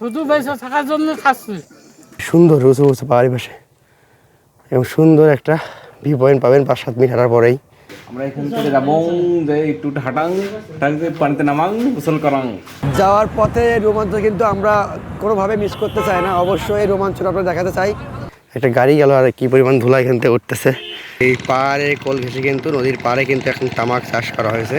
শুধু বেঁচে থাকার জন্য খাচ্ছি। সুন্দর উঁচু উঁচু পাহাড়ি পাশে। এবং সুন্দর একটা ভিউ পয়েন্ট পাবেন পাঁচ সাত মিনিট হাঁটার পরেই। আমরা এখান থেকে যাব যে একটু হাঁটাং হাঁটাং যে পানিতে নামাং গোসল করাং। যাওয়ার পথে রোমাঞ্চ কিন্তু আমরা কোনোভাবে মিস করতে চাই না। অবশ্যই এই রোমাঞ্চটা আপনারা দেখাতে চাই। একটা গাড়ি গেল আর কি পরিমাণ ধুলা এখান থেকে উঠতেছে। এই পাহাড়ে কোল ঘেসে কিন্তু নদীর পাড়ে কিন্তু এখন তামাক চাষ করা হয়েছে।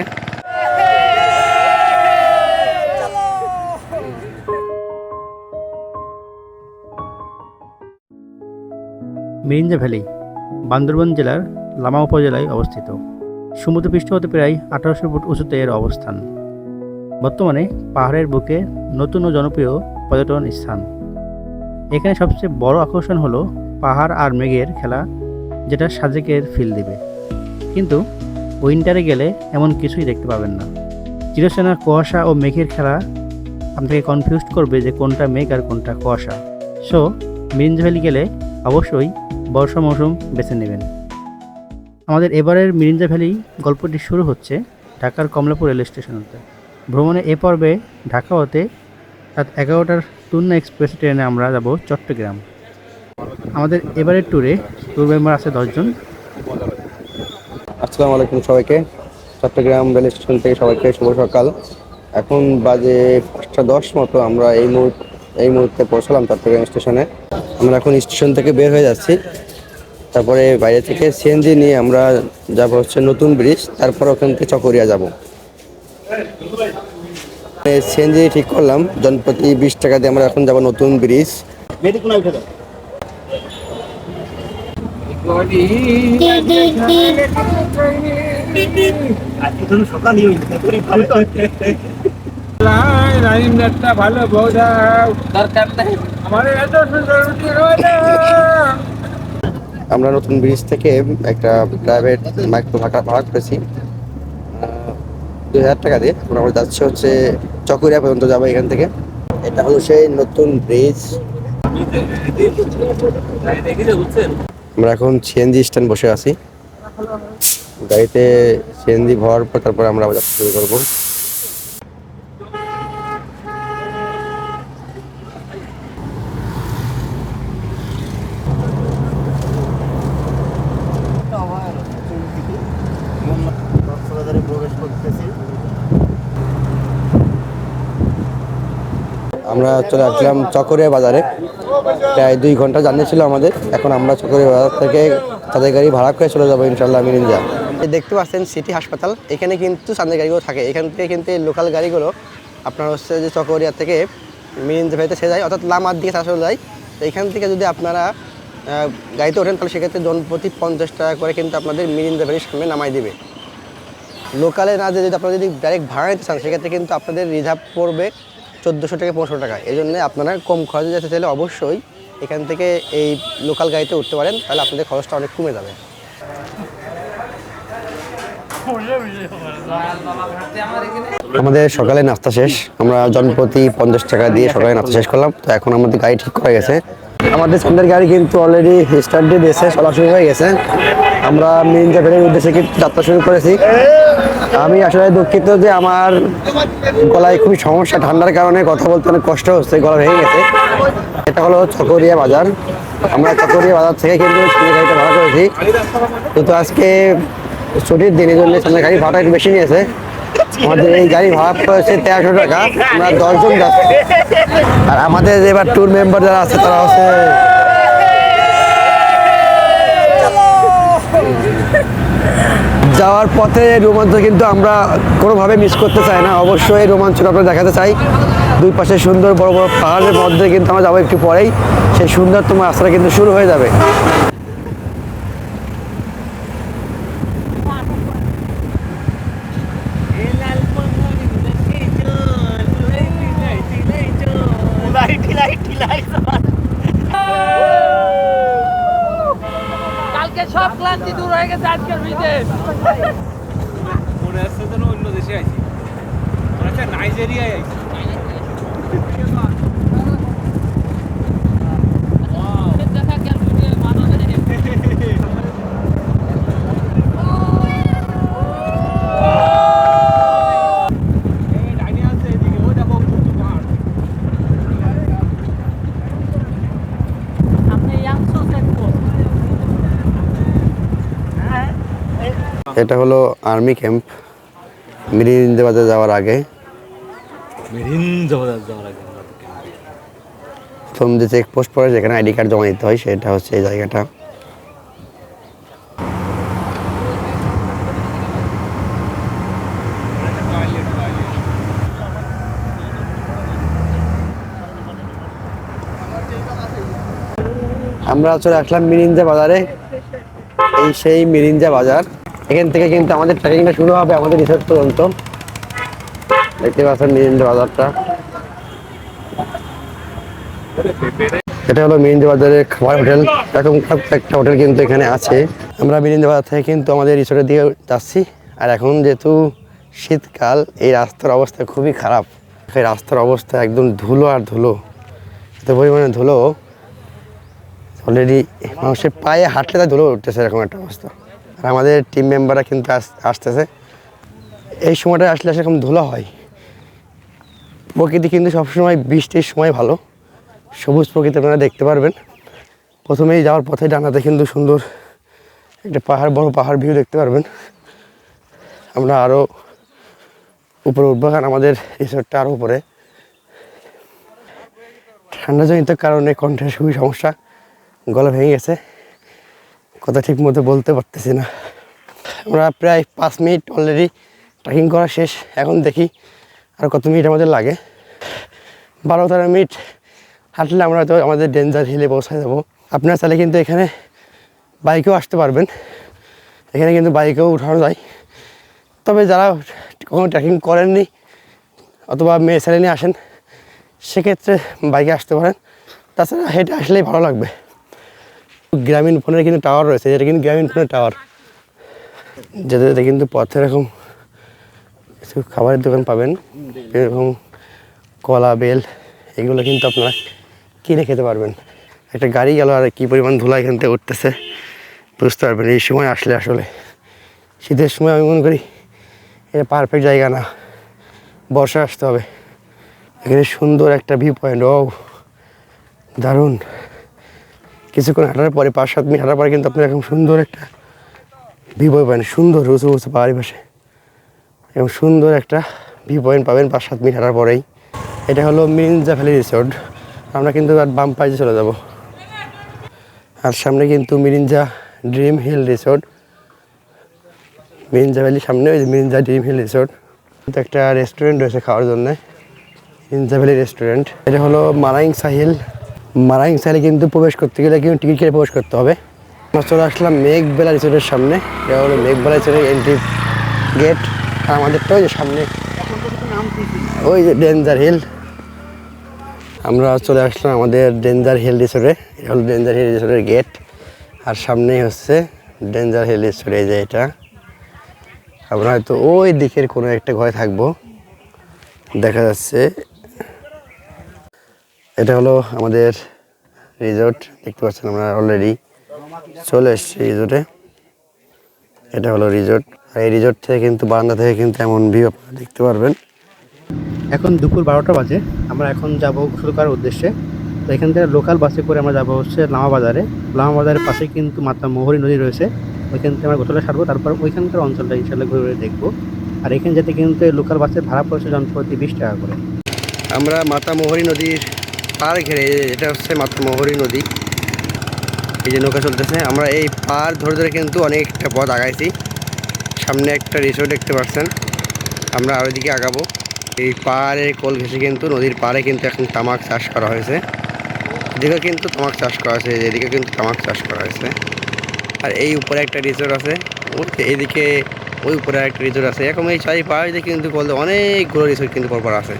মিরিঞ্জা ভ্যালি, বান্দরবান জেলার লামা উপজেলায় অবস্থিত। সমুদ্রপৃষ্ঠ হতে প্রায় আঠারোশো ফুট উঁচুতে এর অবস্থান। বর্তমানে পাহাড়ের বুকে নতুন ও জনপ্রিয় পর্যটন স্থান। এখানে সবচেয়ে বড় আকর্ষণ হলো পাহাড় আর মেঘের খেলা, যেটা সাজেকের ফিল দিবে। কিন্তু উইন্টারে গেলে এমন কিছুই দেখতে পাবেন না। চিরচেনা কুয়াশা ও মেঘের খেলা আপনাকে কনফিউজ করবে যে কোনটা মেঘ আর কোনটা কুয়াশা। সো মিরিঞ্জ ভ্যালি গেলে অবশ্যই বর্ষা মৌসুম বেছে নেবেন। আমাদের এবারের মিরিঞ্জা ভ্যালি গল্পটি শুরু হচ্ছে ঢাকার কমলাপুর রেল স্টেশন হতে ভ্রমণে এ পর্বে ঢাকা হতে রাত এগারোটার টুন্না এক্সপ্রেস ট্রেনে আমরা যাব চট্টগ্রাম। আমাদের এবারের ট্যুরে ট্যুর মেম্বার আছে দশজন আসসালামু আলাইকুম সবাইকে। চট্টগ্রাম রেল স্টেশন থেকে সবাইকে শুভ সকাল। এখন বাজে পাঁচটা দশ মতো। আমরা এই মুহূর্তে এই মুহূর্তে পৌঁছলাম চট্টগ্রাম স্টেশনে। আমরা এখন স্টেশন থেকে বের হয়ে যাচ্ছি। তারপরে বাইরে থেকে সিএনজি নিয়ে আমরা যাব হচ্ছে নতুন ব্রিজ, তারপর ওখান থেকে চকরিয়া যাব। সিএনজি ঠিক করলাম, জনপ্রতি বিশ টাকা দিয়ে আমরা এখন যাব নতুন ব্রিজ। রাহিম একটা ভালো বউ দাও। দরকার নেই। আমার এত সুন্দর রুটি আমরা নতুন ব্রিজ থেকে একটা প্রাইভেট মাইক্রো ভাড়া ভাড়া করেছি। দুই হাজার টাকা দিয়ে। আমরা যাচ্ছি হচ্ছে চকুরিয়া পর্যন্ত যাব এখান থেকে। এটা হলো সেই নতুন ব্রিজ। আমরা এখন সিএনজি স্ট্যান্ড বসে আছি। গাড়িতে সিএনজি ভরার পর তারপর আমরা আবার যাত্রা শুরু করব। আমরা চলে আসলাম চকরিয়া বাজারে। প্রায় দুই ঘণ্টা জার্নি ছিল আমাদের। এখন আমরা চকরিয়া বাজার থেকে তাদের গাড়ি ভাড়া করে চলে যাব ইনশাল্লাহ মিরিঞ্জা দেখতে পাচ্ছেন সিটি হাসপাতাল। এখানে কিন্তু চাঁদের গাড়িগুলো থাকে। এখান থেকে কিন্তু লোকাল গাড়িগুলো আপনার হচ্ছে যে চকরিয়া থেকে মিরিঞ্জা ভেতে সে যায়, অর্থাৎ লামার দিকে আসলে যায়। তো এখান থেকে যদি আপনারা গাড়িতে ওঠেন, তাহলে সেক্ষেত্রে জনপ্রতি পঞ্চাশ টাকা করে কিন্তু আপনাদের মিরিঞ্জা ভ্যালির সামনে নামাই দিবে। লোকালে না যদি আপনারা যদি ডাইরেক্ট ভাড়া নিতে চান, সেক্ষেত্রে কিন্তু আপনাদের রিজার্ভ পড়বে চোদ্দোশো থেকে পনেরোশো টাকা। এই জন্য আপনারা কম খরচে যেতে চাইলে অবশ্যই এখান থেকে এই লোকাল গাড়িতে উঠতে পারেন, তাহলে আপনাদের খরচটা অনেক কমে যাবে। আমাদের সকালে নাস্তা শেষ, আমরা জনপ্রতি পঞ্চাশ টাকা দিয়ে সকালে নাস্তা শেষ করলাম। তো এখন আমাদের গাড়ি ঠিক করা গেছে। আমাদের সামনের গাড়ি কিন্তু অলরেডি স্টার্ট দিয়েছে চলা শুরু হয়ে গেছে। আমরা মেন জায়গার উদ্দেশ্যে কিন্তু যাত্রা শুরু করেছি। আমি আসলে দুঃখিত যে আমার গলায় খুবই সমস্যা, ঠান্ডার কারণে কথা বলতে অনেক কষ্ট হচ্ছে, গলা ভেঙে গেছে। এটা হলো চকরিয়া বাজার। আমরা চকরিয়া বাজার থেকে কিন্তু সামনে গাড়িটা ভাড়া করেছি। কিন্তু আজকে ছুটির দিনের জন্য সামনে গাড়ি ভাড়াটা একটু বেশি নিয়েছে। আমাদের এই গাড়ি ভাড়া পড়েছে তেরোশো টাকা, আমরা দশজন যাচ্ছি। আর আমাদের এবার ট্যুর মেম্বার যারা আছে, তারা হচ্ছে যাওয়ার পথে রোমাঞ্চ কিন্তু আমরা কোনোভাবে মিস করতে চাই না। অবশ্যই রোমাঞ্চটা আমরা দেখাতে চাই। দুই পাশে সুন্দর বড় বড় পাহাড়ের মধ্যে কিন্তু আমরা যাব একটু পরেই। সেই সুন্দরতম রাস্তাটা কিন্তু শুরু হয়ে যাবে কালকে সব ক্লান্তি দূর হয়ে গেছে আজকের মনে হচ্ছে যেন অন্য দেশে আইছি। মনে হচ্ছে নাইজেরিয়ায় আছে এদিকে ওই দেখো উঁচু উঁচু পাহাড় এটা হলো আর্মি ক্যাম্প। মিরিন্দে বাজার যাওয়ার আগে প্রথম যে চেকপোস্ট পড়ে যেখানে আইডি কার্ড জমা দিতে হয় সেটা হচ্ছে এই জায়গাটা। আমরা চলে আসলাম মিরিঞ্জা বাজারে এই সেই মিরিঞ্জা বাজার এখান থেকে কিন্তু আমাদের ট্রেকিংটা শুরু হবে আমাদের রিসোর্ট পর্যন্ত। দেখতে পাচ্ছেন মিরিঞ্জা বাজারটা। এটা হলো মিরিঞ্জা বাজারের খাবার হোটেল এরকম একটা হোটেল কিন্তু এখানে আছে। আমরা মিরিঞ্জা বাজার থেকে কিন্তু আমাদের রিসোর্টের দিকে যাচ্ছি। আর এখন যেহেতু শীতকাল, এই রাস্তার অবস্থা খুবই খারাপ। এই রাস্তার অবস্থা একদম ধুলো আর ধুলো। এত পরিমাণে ধুলো। অলরেডি মানুষের পায়ে হাঁটলে তাই ধুলো উঠতেছে এরকম একটা অবস্থা। আর আমাদের টিম মেম্বাররা কিন্তু আস- আসতেছে। এই সময়টা আসলে সেরকম ধুলো হয়। প্রকৃতি কিন্তু সবসময় বৃষ্টির সময় ভালো। সবুজ প্রকৃতি আপনারা দেখতে পারবেন। প্রথমেই যাওয়ার পথে ডানাতে কিন্তু সুন্দর একটা পাহাড়, বড় পাহাড় ভিউ দেখতে পারবেন। আমরা আরও উপরে উঠবো, কারণ আমাদের রিসোর্টটা আরও উপরে। ঠান্ডাজনিত কারণে কণ্ঠের খুবই সমস্যা, গলা ভেঙে গেছে। কথা ঠিক মতো বলতে পারতেছি না। আমরা প্রায় পাঁচ মিনিট অলরেডি ট্রেকিং করা শেষ। এখন দেখি আর কত মিনিট আমাদের লাগে। বারো তেরো মিনিট হাঁটলে আমরা হয়তো আমাদের ডেঞ্জার হিলে পৌঁছায় যাব। আপনারা চাইলে কিন্তু এখানে বাইকেও আসতে পারবেন। এখানে কিন্তু বাইকেও উঠানো যায়। তবে যারা কখনো ট্রেকিং করেননি অথবা মেয়ে ছেলে নিয়ে আসেন, সেক্ষেত্রে বাইকে আসতে পারেন। তাছাড়া হেঁটে আসলেই ভালো লাগবে। গ্রামীণ ফোনের কিন্তু টাওয়ার রয়েছে, যেটা কিন্তু গ্রামীণ ফোনের টাওয়ার যেতে যেতে কিন্তু পথে এরকম কিছু খাবারের দোকান পাবেন, এরকম কলা, বেল, এগুলো কিন্তু আপনারা কিনে খেতে পারবেন। একটা গাড়ি গেল আর কী পরিমাণ ধুলা এখান থেকে উঠতেছে, বুঝতে পারবেন এই সময় আসলে আসলে। শীতের সময় আমি মনে করি এটা পারফেক্ট জায়গা না, বর্ষা আসতে হবে। এখানে সুন্দর একটা ভিউ পয়েন্ট ও দারুণ। কিছুক্ষণ হাঁটার পরে, পাঁচ, সাত মিনিট হাঁটার পরে কিন্তু আপনি এরকম সুন্দর একটা ভিউ পাবেন সুন্দর উঁচু উঁচু পাহাড়ি পাশে। এবং সুন্দর একটা ভিউ পয়েন্ট পাবেন পাঁচ, সাত মিনিট হাঁটার পরেই। এটা হলো মিরিঞ্জা ভ্যালি রিসোর্ট। আমরা কিন্তু আর বাম পাইজে চলে যাব। আর সামনে কিন্তু Mirinja dream hill resort. Mirinja ভ্যালির সামনে ওই মিরিঞ্জা ড্রিম হিল রিসোর্ট। কিন্তু একটা রেস্টুরেন্ট রয়েছে খাওয়ার জন্য। Mirinja valley restaurant. এটা হলো মারাইং সাহিল মারাইং সাহিলে কিন্তু প্রবেশ করতে গেলে কিন্তু টিকিট কেটে প্রবেশ করতে হবে। আমরা চলে আসলাম মেঘবেলা রিসোর্টের সামনে। এটা হলো মেঘবেলা রিসোর্টের এন্ট্রি গেট আর আমাদেরটা ওই যে সামনে ওই যে ডেঞ্জার হিল আমরা চলে আসলাম আমাদের ডেঞ্জার হিল রিসোর্টে এটা হলো ডেঞ্জার হিল রিসোর্টের গেট আর সামনেই হচ্ছে ডেঞ্জার হিল রিসোর্ট এই যে এটা। আমরা হয়তো ওই দিকের কোনো একটা ঘরে থাকব। দেখা যাচ্ছে এটা হলো আমাদের রিসোর্ট দেখতে পাচ্ছেন আমরা অলরেডি চলে এসেছি রিসোর্টে এটা হলো রিসোর্ট আর এই রিসোর্ট থেকে কিন্তু বারান্দা থেকে কিন্তু এমন ভিউ আপনারা দেখতে পারবেন। এখন দুপুর বারোটা বাজে আমরা এখন যাব শুরু করার উদ্দেশ্যে। তো এখান থেকে লোকাল বাসে করে আমরা যাব হচ্ছে লামা বাজারে। লামা বাজারের পাশে কিন্তু মাতা মোহরী নদী রয়েছে। ওইখান থেকে আমরা গোসলে সারবো তারপর ওইখানকার অঞ্চলটা ইনশাল্লাহ ঘুরে ঘুরে দেখব। আর এখানে যেতে কিন্তু লোকাল বাসের ভাড়া পড়ছে জনপ্রতি বিশ টাকা করে। আমরা মাতামোহরী নদীর পার ঘিরে, এটা হচ্ছে মাতামোহরী নদী। এই যে নৌকা চলতেছে, আমরা এই পার ধরে ধরে কিন্তু অনেকটা পথ আগাইছি। সামনে একটা রিসোর্ট দেখতে পাচ্ছেন। আমরা আর ওইদিকে আগাবো। এই পাহাড়ের কোল ঘেঁষে কিন্তু নদীর পাড়ে কিন্তু এখন তামাক চাষ করা হয়েছে। এদিকে কিন্তু তামাক চাষ করা হয়েছে এদিকে কিন্তু তামাক চাষ করা হয়েছে। আর এই উপরে একটা রিসোর্ট আছে। এইদিকে ওই উপরে একটা রিসোর্ট আছে। এখন এই চারি পাহাড়ে কিন্তু বলতে অনেকগুলো রিসোর্ট কিন্তু পরপর আছে।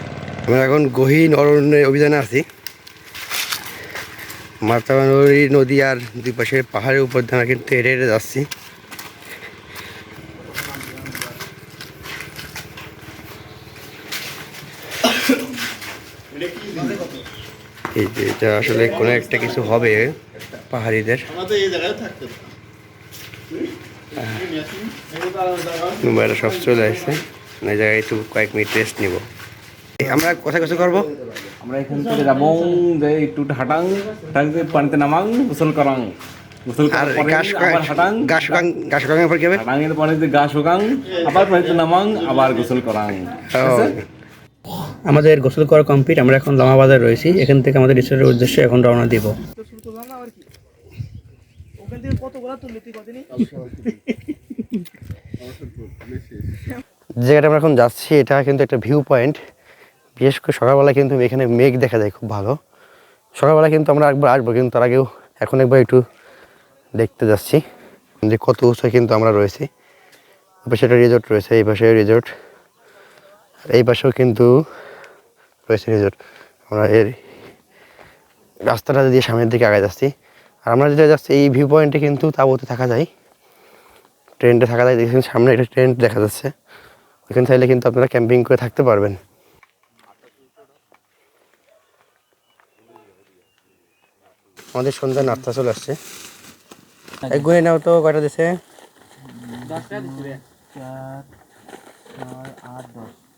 আমরা এখন গহীন অরণ্যের অভিযানে আছি। মাতাবানরি নদী আর দুই পাশের পাহাড়ের উপর দিয়ে আমরা কিন্তু হেঁটে হেঁটে যাচ্ছি। এই যে এটা আসলে কোনো একটা কিছু হবে পাহাড়িদের। মোবাইলে সব চলে আসছে। এই জায়গায় একটু কয়েক মিনিট রেস্ট নিব। আমরা কোথায় কিছু করব? আমরা এখান থেকে যাব যে একটু হাঁটাং হাঁটাং দিয়ে পানিতে নামাং গোসল করাং। গোসল করার পরে আবার হাঁটাং। গাছ গাছ গাঙের পর কি হবে? হাঁটাঙের পরে যে গা শুকাং আবার পানিতে নামাং আবার গোসল করাং। আমাদের গোসল করা কমপ্লিট আমরা এখন লামাবাজার রয়েছি। এখান থেকে আমাদের রিসোর্টের উদ্দেশ্যে এখন রওনা দিব। যে জায়গাটা আমরা এখন যাচ্ছি এটা কিন্তু একটা ভিউ পয়েন্ট বিশেষ করে সকালবেলা কিন্তু এখানে মেঘ দেখা যায় খুব ভালো। সকালবেলা কিন্তু আমরা একবার আসব, কিন্তু তার আগেও এখন একবার একটু দেখতে যাচ্ছি যে কত উঁচু কিন্তু আমরা রয়েছি। পাশে একটা রিসোর্ট রয়েছে, এই পাশে রিজোর্ট আর এই পাশেও কিন্তু রয়েছে রিজোর্ট আমরা এর রাস্তাটা দিয়ে সামনের দিকে আগে যাচ্ছি। আর আমরা যেটা যাচ্ছি, এই ভিউ পয়েন্টে কিন্তু তাবুতে থাকা যায়। ট্রেনটা থাকা যায় দেখছেন সামনে একটা ট্রেন দেখা যাচ্ছে। ওইখানে চাইলে কিন্তু আপনারা ক্যাম্পিং করে থাকতে পারবেন। আমাদের সন্ধ্যা নাস্তা চলে আসছে। এক গুণে নাও তো কয়টা দিছে?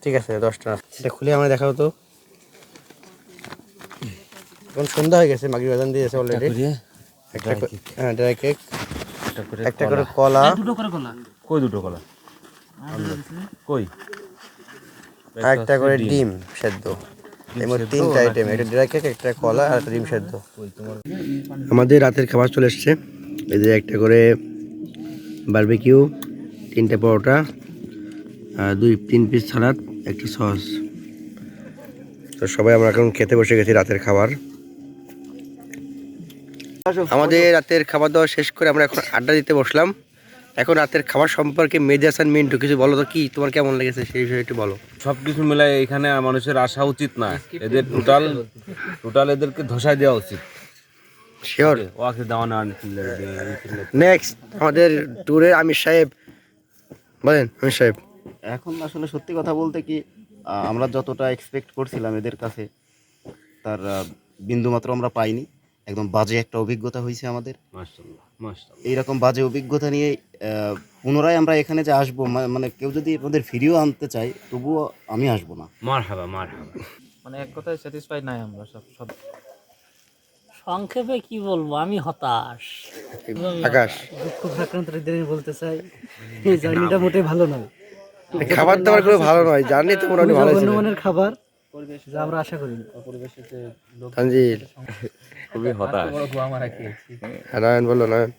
ঠিক আছে দশটা এটা খুলে আমরা দেখাও তো। এখন সন্ধ্যা হয়ে গেছে মাগরি বাজান দিয়েছে অলরেডি একটা হ্যাঁ ড্রাই কেক একটা করে কলা। কই দুটো কলা? কই? একটা করে ডিম। সেদ্ধ। এই মোট তিনটা আইটেম একটা ড্রাই কেক একটা কলা আর ডিম সেদ্ধ। আমাদের রাতের খাবার চলে এসছে। এই যে একটা করে বারবিকিউ তিনটে পরোটা আর দুই তিন পিস সালাদ একটা সস তো সবাই আমরা এখন খেতে বসে গেছি রাতের খাবার। আমাদের রাতের খাবার দাওয়া শেষ করে আমরা এখন আড্ডা দিতে বসলাম। এখন রাতের খাবার সম্পর্কে মেজা হাসান মিন্টু কিছু বলো তো কি? তোমার কেমন লেগেছে সেই বিষয়ে একটু বলো। সব কিছু মিলাই এখানে মানুষের আসা উচিত না। এদের টোটাল টোটাল এদেরকে ধসাই দেওয়া উচিত। শিওর ওকে দেওয়া না নেক্সট আমাদের ট্যুরে আমির সাহেব। বলেন আমির সাহেব। এখন আসলে সত্যি কথা বলতে কি আমরা যতটা এক্সপেক্ট করছিলাম এদের কাছে তার বিন্দুমাত্র আমরা পাইনি। একদম বাজে একটা অভিজ্ঞতা হয়েছে আমাদের। এইরকম বাজে অভিজ্ঞতা নিয়ে আহ, পুনরায় আমরা এখানে যে আসব মানে কেউ যদি আমাদের ফিরিয়েও আনতে চায় তবুও আমি আসব না। মারহাবা মারহাবা। মানে এক কথায় স্যাটিসফাইড নাই আমরা সব সব। সংক্ষেপে কি বলব? আমি হতাশ। আকাশ। দুঃখ আক্রান্ত হৃদয় বলতে চাই। এই জার্নিটা মোটে ভালো নয় খাবার দাবার করে ভালো নয় জার্নি তো মোটামুটি ভালো ছিল খাবার যা আমরা আশা করি। করিনি তানজিল। খুবই হতাশ। হ্যাঁ, নয়ন বলো নয়ন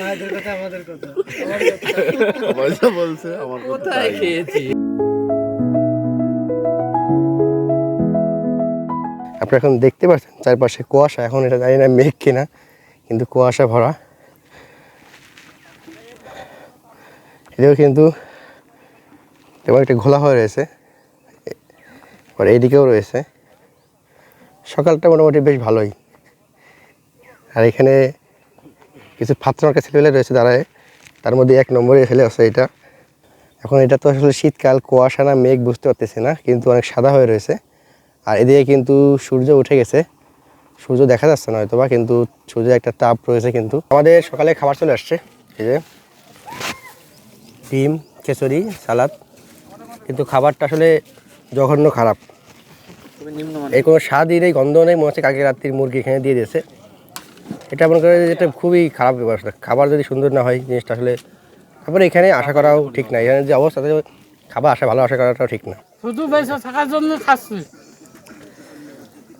ভাইদের কথা আমাদের কথা। কোথায় খেয়েছি? আপনি এখন দেখতে পাচ্ছেন চারপাশে কুয়াশা এখন এটা জানি না মেঘ কিনা কিন্তু কুয়াশা ভরা। এটাও কিন্তু তেমন একটা ঘোলা হয়ে রয়েছে। আর এইদিকেও রয়েছে। সকালটা মোটামুটি বেশ ভালোই। আর এখানে কিছু ফাতনার ছেলেবেলে রয়েছে দাঁড়ায়। তার মধ্যে এক নম্বরে ছেলে আছে এটা। এখন এটা তো আসলে শীতকাল কুয়াশা না মেঘ বুঝতে পারতেছি না, কিন্তু অনেক সাদা হয়ে রয়েছে। আর এদিকে কিন্তু সূর্য উঠে গেছে। সূর্য দেখা যাচ্ছে না হয়তো বা কিন্তু সূর্যের একটা তাপ রয়েছে কিন্তু। আমাদের সকালে খাবার চলে আসছে। এই যে ডিম, খিচুড়ি, সালাদ। কিন্তু খাবারটা আসলে জঘন্য খারাপ। এই কোনো স্বাদই নেই গন্ধ নেই মনে হচ্ছে কালকে রাত্রির মুরগি এখানে দিয়ে দিয়েছে। এটা মনে করে যেটা খুবই খারাপ ব্যাপার আসলে। খাবার যদি সুন্দর না হয় জিনিসটা আসলে তারপরে এখানে আশা করাও ঠিক না। এখানে যে অবস্থাতে খাবার আসা ভালো আশা করাটাও ঠিক না। শুধু বেঁচে থাকার জন্য খাচ্ছি।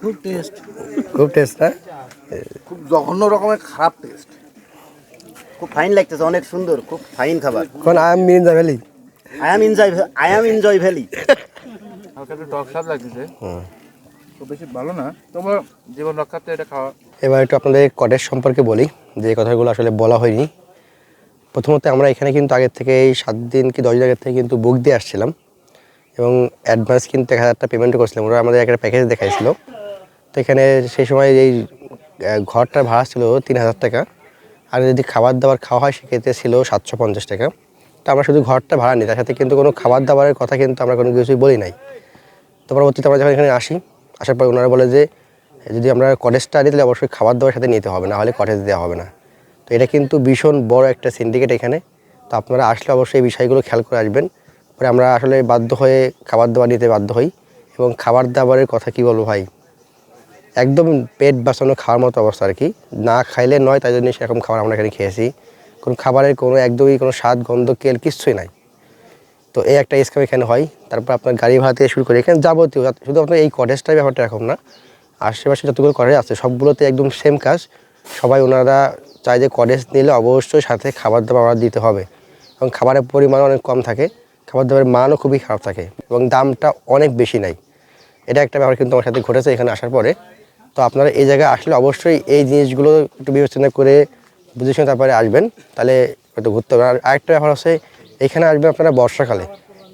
খুব টেস্ট খুব টেস্ট হ্যাঁ খুব জঘন্য রকমের খারাপ টেস্ট খুব ফাইন লাগতেছে অনেক সুন্দর খুব ফাইন খাবার। এখন I am Mirinda valley? I am enjoy I am enjoy valley. হালকা একটু টক স্বাদ লাগতেছে খুব বেশি ভালো না। তোমার জীবন এটা খাওয়া এবার একটু আপনাদের কটেজ সম্পর্কে বলি যে কথাগুলো আসলে বলা হয়নি। প্রথমত আমরা এখানে কিন্তু আগের থেকে এই সাত দিন কি দশ দিন আগের থেকে কিন্তু বুক দিয়ে আসছিলাম। এবং অ্যাডভান্স কিন্তু এক হাজারটা পেমেন্ট করেছিলাম। ওরা আমাদের একটা প্যাকেজ দেখাইছিল। তো এখানে সেই সময় এই ঘরটার ভাড়া ছিল তিন হাজার টাকা। আর যদি খাবার দাবার খাওয়া হয় সেক্ষেত্রে ছিল সাতশো পঞ্চাশ টাকা। তো আমরা শুধু ঘরটা ভাড়া নিই তার সাথে কিন্তু কোনো খাবার দাবারের কথা কিন্তু আমরা কোনো কিছুই বলি নাই। তো পরবর্তীতে আমরা যখন এখানে আসি, আসার পর ওনারা বলে যে, যদি আমরা কটেজটা নিই তাহলে অবশ্যই খাবার দাবার সাথে নিতে হবে, না হলে কটেজ দেওয়া হবে না। তো এটা কিন্তু ভীষণ বড় একটা সিন্ডিকেট এখানে। তো আপনারা আসলে অবশ্যই এই বিষয়গুলো খেয়াল করে আসবেন। পরে আমরা আসলে বাধ্য হয়ে খাবার দাবার নিতে বাধ্য হই। এবং খাবার দাবারের কথা কি বলব ভাই? একদম পেট বাঁচানো খাওয়ার মতো অবস্থা আর কি। না খাইলে নয়, তাই জন্য সেরকম খাবার আমরা এখানে খেয়েছি। কোনো খাবারের কোনো, একদমই কোনো স্বাদ, গন্ধ কেল কিচ্ছুই নাই। তো এই একটা স্কাম এখানে হয়। তারপর আপনার গাড়ি ভাড়া থেকে শুরু করে এখানে যাবতীয়, শুধু আপনার এই কটেজটাই ব্যাপারটা এরকম না। আশেপাশে যতগুলো কটেজ আছে, সবগুলোতে একদম সেম কাজ। সবাই ওনারা চায় যে কটেজ নিলে অবশ্যই সাথে খাবার দাবার অর্ডার দিতে হবে। এবং খাবারের পরিমাণ অনেক কম থাকে। খাবার দাবারের মানও খুবই খারাপ থাকে। এবং দামটা অনেক বেশি নাই এটা একটা ব্যাপার কিন্তু আমার সাথে ঘটেছে এখানে আসার পরে। তো আপনারা এই জায়গায় আসলে অবশ্যই এই জিনিসগুলো একটু বিবেচনা করে বুঝে শুনে তারপরে আসবেন। তাহলে হয়তো ঘুরতে হবে। আর আরেকটা ব্যাপার হচ্ছে এখানে আসবেন আপনারা বর্ষাকালে।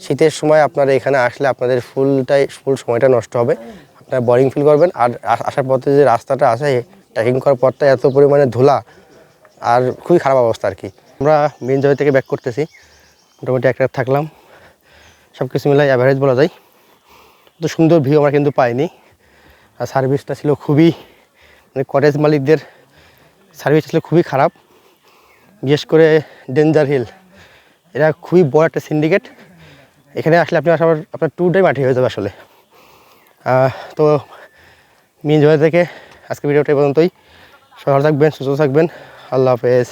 শীতের সময় আপনারা এখানে আসলে আপনাদের ফুলটাই, ফুল সময়টা নষ্ট হবে। আপনারা বোরিং ফিল করবেন। আর আসার পথে যে রাস্তাটা আছে ট্রেকিং করার পথটা এত পরিমাণে ধুলা আর খুবই খারাপ অবস্থা আর কি। আমরা মেন জয় থেকে ব্যাক করতেছি। মোটামুটি এক রাত থাকলাম। সব কিছু মিলাই অ্যাভারেজ বলা যায়। তো সুন্দর ভিউ আমরা কিন্তু পাইনি। আর সার্ভিসটা ছিল খুবই মানে কটেজ মালিকদের সার্ভিস ছিল খুবই খারাপ। বিশেষ করে ডেঞ্জার হিল এরা খুবই বড় একটা সিন্ডিকেট এখানে আসলে আপনি আসার আপনার ট্যুরটাই মাটি হয়ে যাবে আসলে। তো মিন জয় থেকে আজকে ভিডিওটা পর্যন্তই। ভালো থাকবেন, সুস্থ থাকবেন। আল্লাহ হাফেজ।